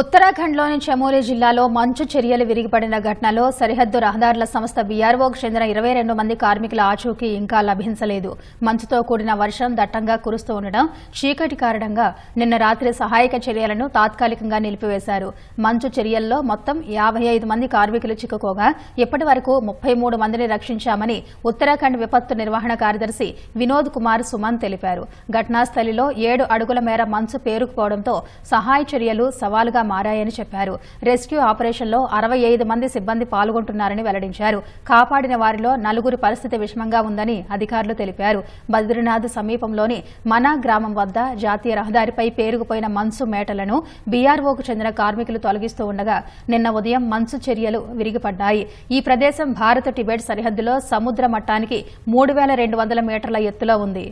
ఉత్తరాఖండ్లోని చమోలి జిల్లాలో మంచు చర్యలు విరిగిపడిన ఘటనలో సరిహద్దు రహదారుల సంస్థ బీఆర్ఓకు చెందిన ఇరవై రెండు మంది కార్మికుల ఆచూకీ ఇంకా లభించలేదు. మంచుతో కూడిన వర్షం దట్టంగా కురుస్తూ ఉండడం చీకటి కారణంగా నిన్న రాత్రి సహాయక చర్యలను తాత్కాలికంగా నిలిపివేశారు. మంచు చర్యల్లో మొత్తం యాభై ఐదు మంది కార్మికులు చిక్కుకోగా ఇప్పటి వరకు ముప్పై మూడు మందిని రక్షించామని ఉత్తరాఖండ్ విపత్తు నిర్వహణ కార్యదర్శి వినోద్ కుమార్ సుమన్ తెలిపారు. ఘటనా స్థలిలో ఏడు అడుగుల మేర మంచు పేరుకుపోవడంతో సహాయ చర్యలు సవాలుగా మారాయని చెప్పారు. రెస్క్యూ ఆపరేషన్లో అరవై ఐదు మంది సిబ్బంది పాల్గొంటున్నారని వెల్లడించారు. కాపాడిన వారిలో నలుగురి పరిస్థితి విషమంగా ఉందని అధికారులు తెలిపారు. బద్రీనాథ్ సమీపంలోని మనా గ్రామం వద్ద జాతీయ రహదారిపై పేరుకుపోయిన మంచు మేటలను బీఆర్ఓకు చెందిన కార్మికులు తొలగిస్తూ ఉండగా నిన్న ఉదయం మంచు చర్యలు విరిగిపడ్డాయి. ఈ ప్రదేశం భారత టిబెట్ సరిహద్దులో సముద్ర మట్టానికి మూడు వేల రెండు వందల మీటర్ల ఎత్తులో ఉంది.